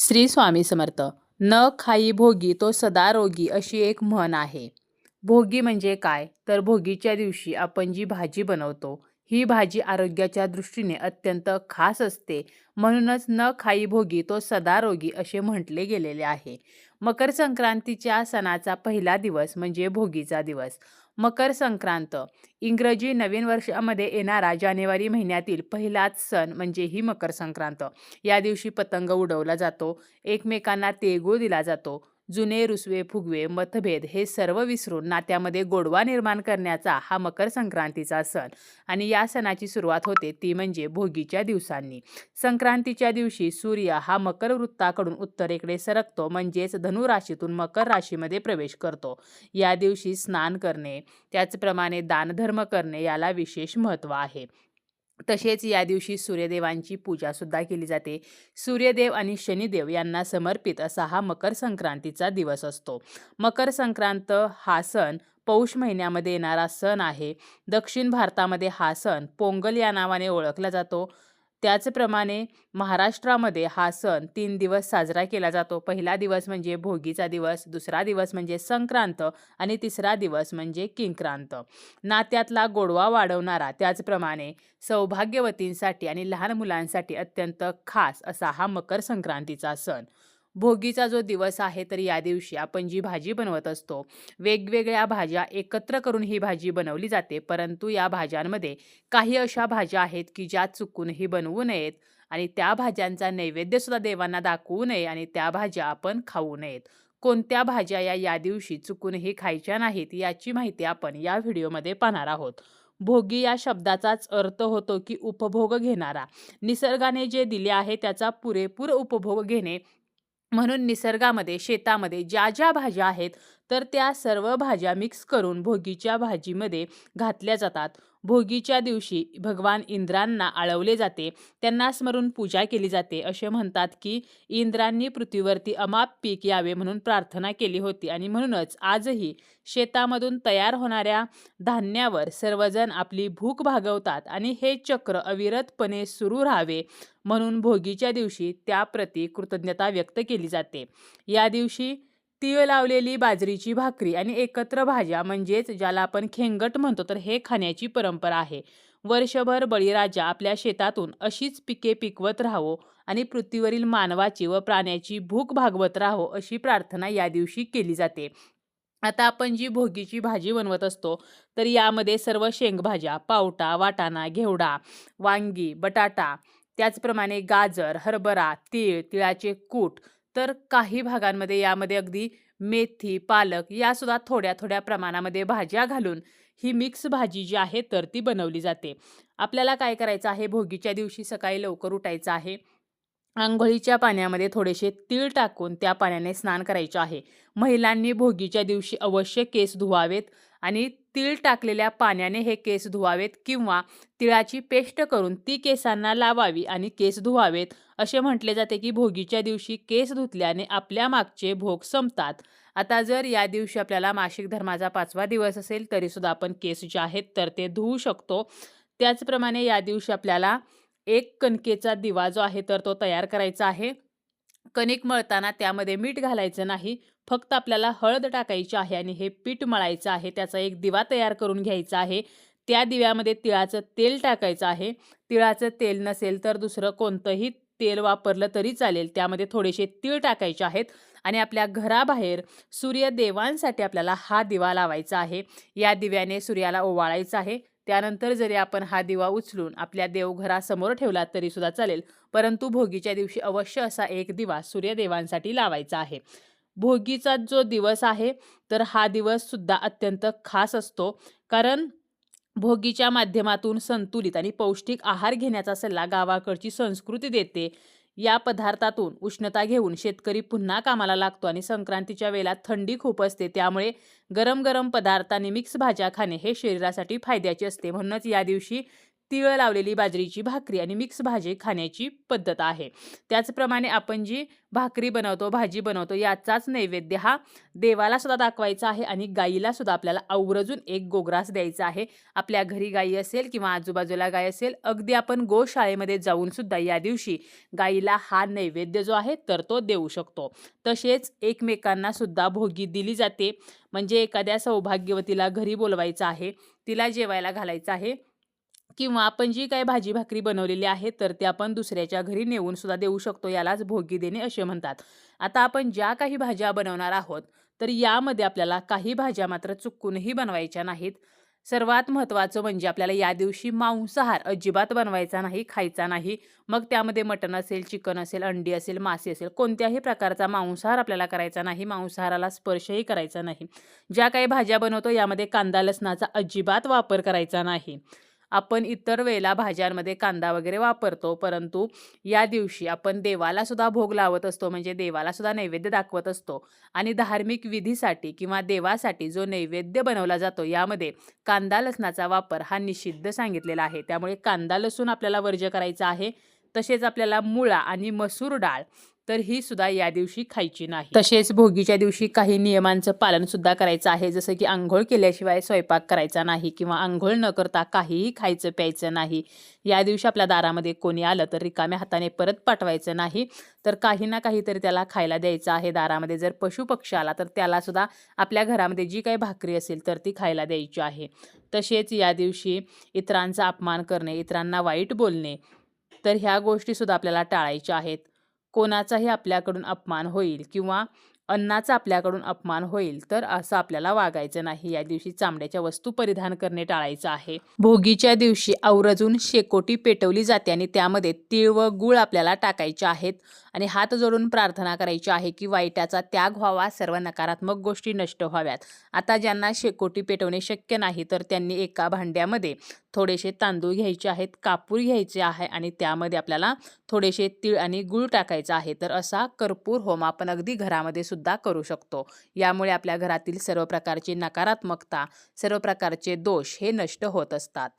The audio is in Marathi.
श्री स्वामी समर्थ न खाई भोगी तो सदा रोगी अशी एक म्हण आहे. भोगी म्हणजे काय? तर भोगीच्या दिवशी आपण जी भाजी बनवतो ही भाजी आरोग्याच्या दृष्टीने अत्यंत खास असते. म्हणूनच न खाई भोगी तो सदा रोगी असे म्हटले गेलेले आहे. मकर संक्रांतीच्या सणाचा पहिला दिवस म्हणजे भोगीचा दिवस. मकर संक्रांत. इंग्रजी नवीन वर्षामध्ये येणारा जानेवारी महिन्यातील पहिलाच सण म्हणजे ही मकर संक्रांत. या दिवशी पतंग उडवला जातो. एकमेकांना तेगू दिला जातो. जुने रुसवे फुगवे मतभेद हे सर्व विसरून नात्यामध्ये गोडवा निर्माण करण्याचा हा मकर संक्रांतीचा सण. आणि या सणाची सुरुवात होते ती म्हणजे भोगीच्या दिवसांनी. संक्रांतीच्या दिवशी सूर्य हा मकर वृत्ताकडून उत्तरेकडे सरकतो म्हणजेच धनु राशीतून मकर राशीमध्ये प्रवेश करतो. या दिवशी स्नान करणे त्याचप्रमाणे दानधर्म करणे याला विशेष महत्त्व आहे. तसेच या दिवशी सूर्यदेवांची पूजासुद्धा केली जाते. सूर्यदेव आणि शनिदेव यांना समर्पित असा हा मकर संक्रांतीचा दिवस असतो. मकर संक्रांत हा सण पौष महिन्यामध्ये येणारा सण आहे. दक्षिण भारतामध्ये हा सण पोंगल या नावाने ओळखला जातो. त्याचप्रमाणे महाराष्ट्रामध्ये हा सण तीन दिवस साजरा केला जातो. पहिला दिवस म्हणजे भोगीचा दिवस दुसरा दिवस म्हणजे संक्रांत आणि तिसरा दिवस म्हणजे किंक्रांत. नात्यातला गोडवा वाढवणारा त्याचप्रमाणे सौभाग्यवतींसाठी आणि लहान मुलांसाठी अत्यंत खास असा हा मकर संक्रांतीचा सण. भोगीचा जो दिवस आहे तर या दिवशी आपण जी भाजी बनवत असतो वेगवेगळ्या भाज्या एकत्र करून ही भाजी बनवली जाते. परंतु या भाज्यांमध्ये काही अशा भाज्या आहेत की ज्या चुकूनही बनवू नयेत आणि त्या भाज्यांचा नैवेद्यसुद्धा देवांना दाखवू नये आणि त्या भाज्या आपण खाऊ नयेत. कोणत्या भाज्या या या दिवशी चुकूनही खायच्या नाहीत याची माहिती आपण या व्हिडिओमध्ये पाहणार आहोत. भोगी या शब्दाचाच अर्थ होतो की उपभोग घेणारा. निसर्गाने जे दिले आहे त्याचा पुरेपूर उपभोग घेणे म्हणून निसर्गामध्ये शेतामध्ये ज्या ज्या भाज्या आहेत तर त्या सर्व भाज्या मिक्स करून भोगीच्या भाजीमध्ये घातल्या जातात. भोगीच्या दिवशी भगवान इंद्रांना आळवले जाते. त्यांना स्मरून पूजा केली जाते. असे म्हणतात की इंद्रांनी पृथ्वीवरती अमाप पीक यावे म्हणून प्रार्थना केली होती आणि म्हणूनच आजही शेतामधून तयार होणाऱ्या धान्यावर सर्वजण आपली भूक भागवतात आणि हे चक्र अविरतपणे सुरू राहावे म्हणून भोगीच्या दिवशी त्याप्रती कृतज्ञता व्यक्त केली जाते. या दिवशी तीळ लावलेली बाजरीची भाकरी आणि एकत्र भाज्या म्हणजेच ज्याला आपण खेंगट म्हणतो तर हे खाण्याची परंपरा आहे. वर्षभर बळीराजा आपल्या शेतातून अशीच पिके पिकवत राहावो आणि पृथ्वीवरील मानवाची व प्राण्याची भूक भागवत राहो अशी प्रार्थना या दिवशी केली जाते. आता आपण जी भोगीची भाजी बनवत असतो तर यामध्ये सर्व शेंगभाज्या पावटा वाटाणा घेवडा वांगी बटाटा त्याचप्रमाणे गाजर हरभरा तीळ तिळाचे कूट तर काही भागांमध्ये यामध्ये अगदी मेथी पालक यासुद्धा थोड्या थोड्या प्रमाणामध्ये भाज्या घालून ही मिक्स भाजी जी आहे तर ती बनवली जाते. आपल्याला काय करायचं आहे? भोगीच्या दिवशी सकाळी लवकर उठायचं आहे. आंघोळीच्या पाण्यामध्ये थोडेसे तीळ टाकून त्या पाण्याने स्नान करायचे आहे. महिलांनी भोगीच्या दिवशी अवश्य केस धुवावेत. आणि तिळ टाकलेल्या पाण्याने हे केस धुवावेत किंवा तिळाची पेस्ट करून ती केसांना लावावी आणि केस धुवावेत. असे म्हटले जाते की भोगीच्या दिवशी केस धुतल्याने आपल्या मागचे भोग संपतात. आता जर या दिवशी आपल्याला मासिक धर्माचा पाचवा दिवस असेल तरीसुद्धा आपण केस जे आहेत तर ते धुवू शकतो. त्याचप्रमाणे या दिवशी आपल्याला एक कणकेचा दिवा जो आहे तर तो तयार करायचा आहे. कणिक मळताना त्यामध्ये मीठ घालायचं नाही. फक्त आपल्याला हळद टाकायची आहे आणि हे पीठ मळायचं आहे त्याचा एक दिवा तयार करून घ्यायचा आहे. त्या दिव्यामध्ये तिळाचं तेल टाकायचं आहे. तिळाचं तेल नसेल तर दुसरं कोणतंही तेल वापरलं तरी चालेल. त्यामध्ये थोडेसे तीळ टाकायचे आहेत आणि आपल्या घराबाहेर सूर्यदेवांसाठी आपल्याला हा दिवा लावायचा आहे. या दिव्याने सूर्याला ओवाळायचं आहे. त्यानंतर जरी आपण हा दिवा उचलून आपल्या देवघरासमोर ठेवला तरीसुद्धा चालेल. परंतु भोगीच्या दिवशी अवश्य असा एक दिवा सूर्यदेवांसाठी लावायचा आहे. भोगीचा जो दिवस आहे तर हा दिवससुद्धा अत्यंत खास असतो. कारण भोगीच्या माध्यमातून संतुलित आणि पौष्टिक आहार घेण्याचा सल्ला गावाकडची संस्कृती देते. या पदार्थातून उष्णता घेऊन शेतकरी पुन्हा कामाला लागतो आणि संक्रांतीच्या वेळेला थंडी खूप असते. त्यामुळे गरम गरम पदार्थ आणि मिक्स भाज्या खाणे हे शरीरासाठी फायद्याचे असते. म्हणूनच या दिवशी तिळ लावलेली बाजरीची भाकरी आणि मिक्स भाजी खाण्याची पद्धत आहे. त्याचप्रमाणे आपण जी भाकरी बनवतो भाजी बनवतो याचाच नैवेद्य हा देवाला सुद्धा दाखवायचा आहे आणि गाईला सुद्धा आपल्याला आवर्जून एक गोग्रास द्यायचा आहे. आपल्या घरी गाई असेल किंवा आजूबाजूला गाय असेल अगदी आपण गोशाळेमध्ये जाऊन सुद्धा या दिवशी गाईला हा नैवेद्य जो आहे तर तो देऊ शकतो. तसेच एकमेकांना सुद्धा भोगी दिली जाते. म्हणजे एखाद्या सौभाग्यवतीला घरी बोलवायचं आहे तिला जेवायला घालायचं आहे किंवा आपण जी काही भाजी भाकरी बनवलेली आहे तर ते आपण दुसऱ्याच्या घरी नेऊन सुद्धा देऊ शकतो यालाच भोगी देणे असे म्हणतात. आता आपण ज्या काही भाज्या बनवणार आहोत तर यामध्ये आपल्याला काही भाज्या मात्र चुकूनही बनवायच्या नाहीत. सर्वात महत्त्वाचं म्हणजे आपल्याला या दिवशी मांसाहार अजिबात बनवायचा नाही खायचा नाही. मग त्यामध्ये मटण असेल चिकन असेल अंडी असेल मासे असेल कोणत्याही प्रकारचा मांसाहार आपल्याला करायचा नाही मांसाहाराला स्पर्शही करायचा नाही. ज्या काही भाज्या बनवतो यामध्ये कांदा लसणाचा अजिबात वापर करायचा नाही. आपण इतर वेळेला भाज्यांमध्ये कांदा वगैरे वापरतो परंतु या दिवशी आपण देवाला सुद्धा भोग लावत असतो म्हणजे देवाला सुद्धा नैवेद्य दाखवत असतो. आणि धार्मिक विधीसाठी किंवा देवासाठी जो नैवेद्य बनवला जातो यामध्ये कांदा लसणाचा वापर हा निषिद्ध सांगितलेला आहे. त्यामुळे कांदा लसूण आपल्याला वर्ज्य करायचा आहे. तसेच आपल्याला मुळा आणि मसूर डाळ तर ही सुद्धा या दिवशी खायची नाही. तसेच भोगीच्या दिवशी काही नियमांचं पालन सुद्धा करायचं आहे. जसं की आंघोळ केल्याशिवाय स्वयंपाक करायचा नाही किंवा आंघोळ न करता काहीही खायचं प्यायचं नाही. या दिवशी आपल्या दारामध्ये कोणी आलं तर रिकाम्या हाताने परत पाठवायचं नाही. तर काही ना काहीतरी त्याला खायला द्यायचं आहे. दारामध्ये जर पशुपक्षी आला तर त्याला सुद्धा आपल्या घरामध्ये जी काही भाकरी असेल तर ती खायला द्यायची आहे. तसेच या दिवशी इतरांचा अपमान करणे इतरांना वाईट बोलणे तर ह्या गोष्टीसुद्धा आपल्याला टाळायच्या आहेत. कोणाचाही आपल्याकडून अपमान होईल किंवा अन्नाचा आपल्याकडून अपमान होईल तर असं आपल्याला वागायचं नाही. या दिवशी चामड्याच्या वस्तू परिधान करणे टाळायचं आहे. भोगीच्या दिवशी आवरजून शेकोटी पेटवली जाते आणि त्यामध्ये तीळ व गुळ आपल्याला टाकायचे आहेत आणि हात जोडून प्रार्थना करायची आहे की वाईटाचा त्याग व्हावा सर्व नकारात्मक गोष्टी नष्ट व्हाव्यात. आता ज्यांना शेकोटी पेटवणे शक्य नाही तर त्यांनी एका भांड्यामध्ये थोडेसे तांदूळ घ्यायचे आहेत कापूर घ्यायचे आहे आणि त्यामध्ये आपल्याला थोडेसे तीळ आणि गुळ टाकायचा आहे. तर असा कर्पूर होम आपण अगदी घरामध्ये सुद्धा करू शकतो. यामुळे आपल्या घरातील सर्व प्रकारची नकारात्मकता सर्व प्रकारचे दोष हे नष्ट होत असतात.